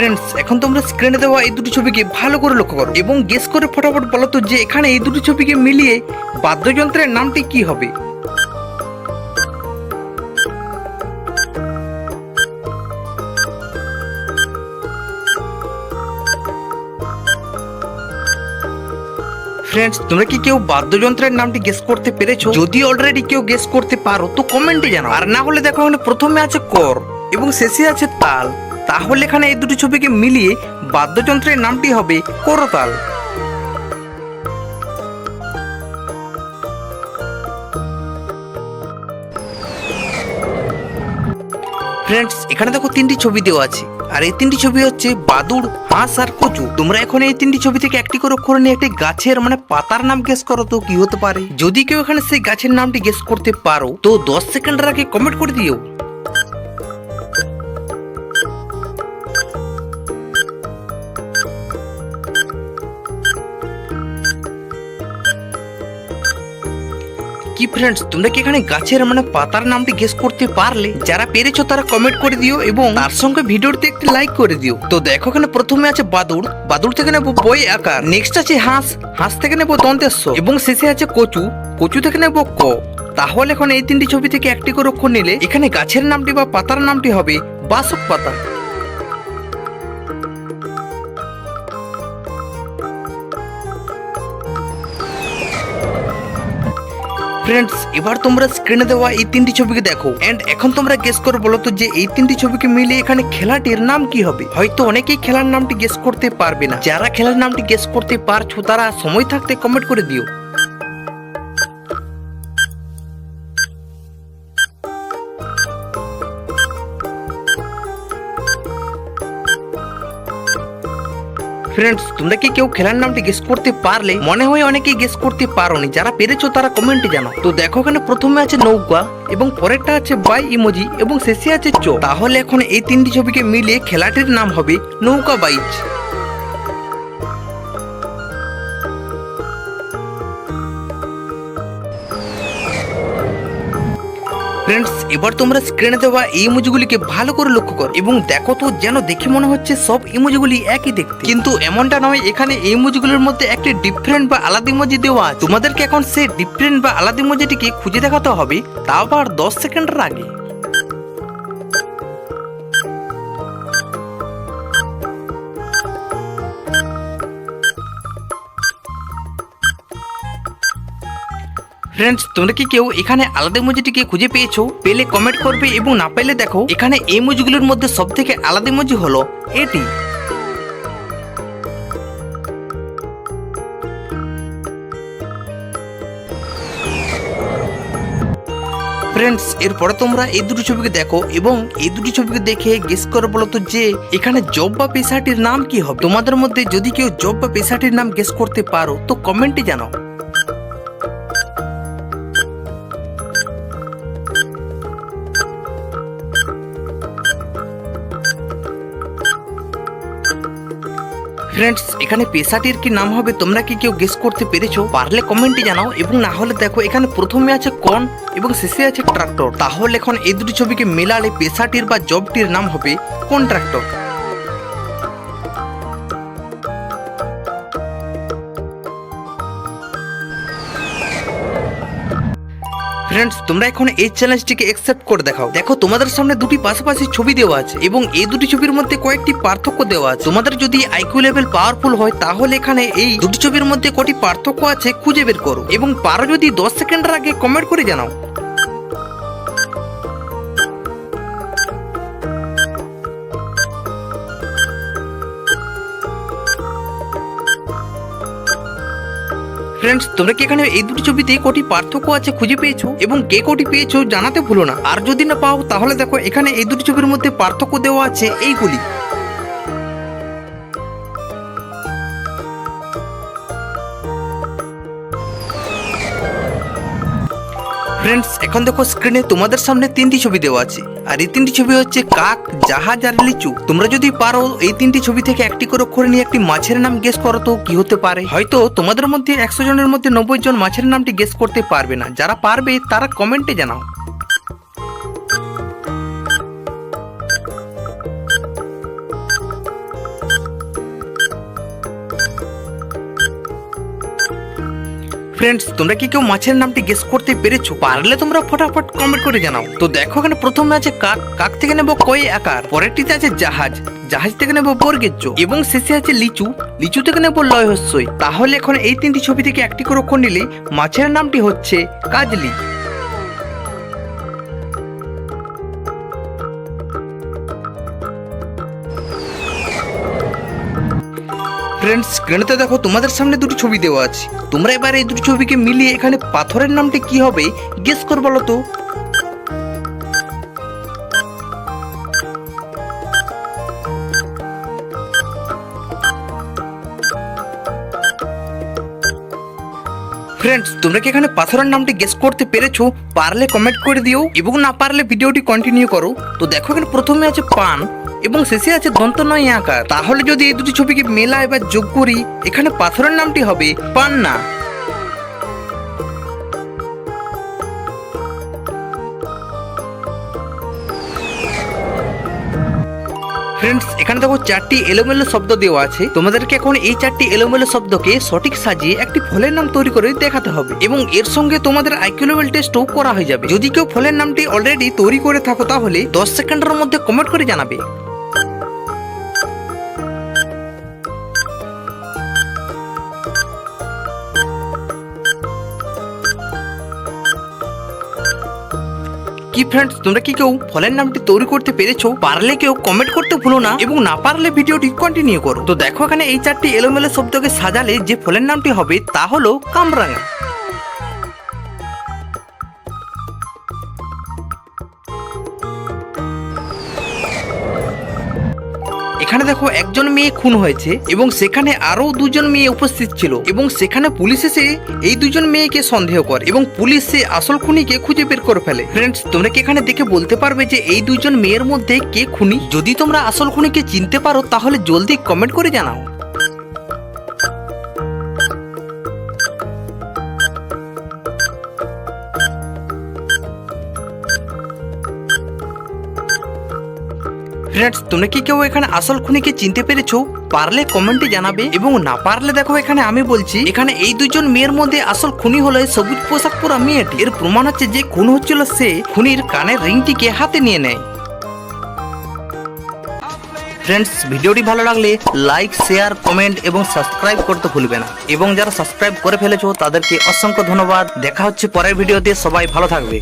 Friends এখন তোমরা স্ক্রিনে দেওয়া এই দুটি ছবিকে ভালো করে লক্ষ্য করো এবং গেস করে ফটাফট বলো তো যে এখানে এই দুটি ছবিকে মিলিয়ে বাদ্যযন্ত্রের নামটি কি হবে? ফ্রেন্ডস তোমরা কি কেউ বাদ্যযন্ত্রের নামটি গেস করতে পেরেছ? যদি অলরেডি কেউ গেস করতে পারো, তো কমেন্টে জানাও। আর না হলে দেখো এখানে প্রথমে আছে কর এবং শেষে আছে তাল। তাহলে এখানে এই দুটি ছবিকে মিলিয়ে বাদ্যযন্ত্রের নামটি হবে করতাল। ফ্রেন্ডস এখানে দেখো তিনটি ছবি দেওয়া আছে। আর এই তিনটি ছবি হচ্ছে বাদুড়, হাঁস আর কচু। তোমরা এখন এই তিনটি ছবি থেকে একটি করে অক্ষর নিয়ে একটি গাছের মানে পাতার নাম গেস করো তো কি হতে পারে। যদি কেউ এখানে সেই গাছের নামটি গেস করতে পারো, তো দশ সেকেন্ডের আগে কমেন্ট করে দিও। কি ফ্রেন্ডস তোমরা কি এখানে গাছের মানে পাতার নামটি গেস করতে পারলে? যারা পেরেছ তারা কমেন্ট করে দিও এবং তার সঙ্গে ভিডিওতে একটি লাইক করে দিও। তো দেখো এখানে প্রথমে আছে বাদুড়। বাদুড় থেকে নেব বই আকার। নেক্সট আছে হাঁস। হাঁস থেকে নেব দন্তেশ্ব। এবং শেষে আছে কচু। কচু থেকে নেব ক। তাহলে এখন এই তিনটি ছবি থেকে একটি করে অক্ষর নিলে এখানে গাছের নামটি বা পাতার নামটি হবে বাসক পাতা। ফ্রেন্ডস এবার তোমরা স্ক্রিনে দেওয়া এই তিনটি ছবিকে দেখো। এন্ড এখন তোমরা গেস করো বলো তো যে এই তিনটি ছবিকে মিলে এখানে খেলাটির নাম কি হবে? হয়তো অনেকেই খেলার নামটি গেস করতে পারবে না। যারা খেলার নামটি গেস করতে পারছ, তারা সময় থাকতে কমেন্ট করে দিও। ফ্রেন্ডস তোমরা কি কেউ খেলার নামটি গেস করতে পারলে? মনে হয় অনেকেই গেস করতে পারোনি। যারা পেরেছ তারা কমেন্টে জানো তো দেখো, এখানে প্রথমে আছে নৌকা এবং পরেরটা আছে বাই ইমোজি এবং শেষে আছে চো তাহলে এখন এই তিনটি ছবিকে মিলিয়ে খেলাটির নাম হবে নৌকা বাইচ। ফ্রেন্ডস এবার তোমরা স্ক্রিনে দেওয়া এই ইমোজিগুলিকে ভালো করে লক্ষ্য করো এবং দেখো তো যেন দেখে মনে হচ্ছে সব ইমোজিগুলি একই দেখতে। কিন্তু এমনটা নয়, এখানে এই ইমোজিগুলির মধ্যে একটি ডিফারেন্ট বা আলাদা ইমোজি দেওয়া তোমাদেরকে এখন সেই ডিফারেন্ট বা আলাদা ইমোজিটিকে খুঁজে দেখাতে হবে, তা আবার দশ সেকেন্ডের আগে। ফ্রেন্ডস তোমরা কি কেউ এখানে আলাদা ইমোজিটিকে খুঁজে পেয়েছ? পেলে কমেন্ট করবে এবং না পেলে দেখো, এখানে এই ইমোজিগুলোর মধ্যে সব থেকে আলাদা ইমোজি হলো এটি। ফ্রেন্ডস এরপরে তোমরা এই দুটি ছবিকে দেখো এবং এই দুটি ছবিকে দেখে গেস করো বলো তো যে, এখানে জব বা পেশাটির নাম কি হবে? তোমাদের মধ্যে যদি কেউ জব বা পেশাটির নাম গেস করতে পারো, তো কমেন্টে জানাও। ফ্রেন্ডস এখানে পেশাটির কি নাম হবে তোমরা কি কেউ গেস করতে পেরেছ? পারলে কমেন্টে জানাও এবং না হলে দেখো এখানে প্রথমে আছে কন এবং শেষে আছে ট্রাক্টর তাহলে এখন এই দুটি ছবিকে মেলালে পেশাটির বা জবটির নাম হবে কোন ফ্রেন্ডস তোমরা এখন এই চ্যালেঞ্জটিকে অ্যাকসেপ্ট করে দেখাও। দেখো, তোমাদের সামনে দুটি পাশাপাশি ছবি দেওয়া আছে এবং এই দুটি ছবির মধ্যে কয়েকটি পার্থক্য দেওয়া আছে। তোমাদের যদি আইকিউ লেভেল পাওয়ারফুল হয়, তাহলে এখানে এই দুটি ছবির মধ্যে কটি পার্থক্য আছে খুঁজে বের করো এবং পারো যদি দশ সেকেন্ডের আগে কমেন্ট করে জানাও। ফ্রেন্ডস তোমরা কি এখানে এই দুটি ছবিতে কোটি পার্থক্য আছে খুঁজে পেয়েছ? এবং কে কোটি পেয়েছ জানাতে ভুলো না। আর যদি না পাও, তাহলে দেখো, এখানে এই দুটি ছবির মধ্যে পার্থক্য দেওয়া আছে এইগুলি। ফ্রেন্ডস এখন দেখো স্ক্রিনে তোমাদের সামনে তিনটি ছবি দেওয়া আছে। আর এই তিনটি ছবি হচ্ছে কাক, জাহাজ আর লিচু। তোমরা যদি পারো এই তিনটি ছবি থেকে একটি করে অক্ষরে নিয়ে একটি মাছের নাম গেস করো তো কি হতে পারে? হয়তো তোমাদের মধ্যে একশো জনের মধ্যে নব্বই জন মাছের নামটি গেস করতে পারবে না। যারা পারবে তারা কমেন্টে জানাও। ফ্রেন্ডস তোমরা কি কেউ মাছের নামটি গেস করতে পেরেছ? পারলে তোমরা ফটাফট কমেন্ট করে জানাও। তো দেখো এখানে প্রথমে আছে কাক কাক থেকে নেব কই আকার পরেরটিতে আছে জাহাজ। জাহাজ থেকে নেব বর্গের জ এবং শেষে আছে লিচু। লিচু থেকে নেব লয় হস্যই তাহলে এখন এই তিনটি ছবি থেকে একটি করে নিলে মাছের নামটি হচ্ছে কাজলি। ফ্রেন্ডস স্ক্রিনেতে দেখো তোমাদের সামনে দুটি ছবি দেওয়া আছে। তোমরা এবার এই দুটি ছবিকে মিলিয়ে এখানে পাথরের নামটি কি হবে গেস কর বলো তো। ফ্রেন্ডস তোমরা কি এখানে পাথরের নামটি গেস করতে পেরেছ? পারলে কমেন্ট করে দিও এবং না পারলে ভিডিওটি কন্টিনিউ করো। তো দেখো এখানে প্রথমে আছে পান এবং শেষে আছে দন্ত নয় আকার। তাহলে যদি এই দুটি ছবিকে মেলায় বা যোগ করি, এখানে পাথরের নামটি হবে পান্না। ফ্রেন্ডস এখানে দেখো চারটি এলোমেলো শব্দ দেওয়া আছে। তোমাদেরকে এখন এই চারটি এলোমেলো শব্দকে সঠিক সাজিয়ে একটি ফলের নাম তৈরি করে দেখাতে হবে। এবং এর সঙ্গে তোমাদের আইকিউ লেভেল টেস্টও করা হয়ে যাবে। যদি কেউ ফলের নামটি অলরেডি তৈরি করে থাকো তাহলে দশ সেকেন্ডের মধ্যে কমেন্ট করে জানাবে। কি ফ্রেন্ডস তোমরা কি কেউ ফলের নামটি তৈরি করতে পেরেছ? পারলে কেউ কমেন্ট করতে ভুলো না এবং না পারলে ভিডিওটি কন্টিনিউ করো। তো দেখো এখানে এই চারটি এলোমেলো শব্দকে সাজালে যে ফলের নামটি হবে তা হলো কামরাঙা। এখানে দেখো একজন মেয়ে খুন হয়েছে এবং সেখানে আরও দুজন মেয়ে উপস্থিত ছিল এবং সেখানে পুলিশ এসে এই দুজন মেয়েকে সন্দেহ করে এবং পুলিশ সে আসল খুনিকে খুঁজে বের করে ফেলে। ফ্রেন্ডস তোমরা কি এখানে দেখে বলতে পারবে যে এই দুজন মেয়ের মধ্যে কে খুনি? যদি তোমরা আসল খুনিকে চিনতে পারো, তাহলে জলদি কমেন্ট করে জানাও। ফ্রেন্ডস তোমরা কি কেউ এখানে আসল খুনিকে চিনতে পেরেছ? পারলে কমেন্টে জানাবে এবং না পারলে দেখো এখানে আমি বলছি, এখানে এই দুজন মেয়ের মধ্যে আসল খুনি হলো সবুজ পোশাক পরা মেয়েটি। এর প্রমাণ হচ্ছে যে খুন হচ্ছিল সে খুনির কানের রিংটিকে হাতে নিয়ে নেয়। ফ্রেন্ডস ভিডিওটি ভালো লাগলে লাইক শেয়ার কমেন্ট এবং সাবস্ক্রাইব করতে ভুলবে না। এবং যারা সাবস্ক্রাইব করে ফেলেছো, তাদেরকে অসংখ্য ধন্যবাদ। দেখা হচ্ছে পরের ভিডিওতে, সবাই ভালো থাকবে।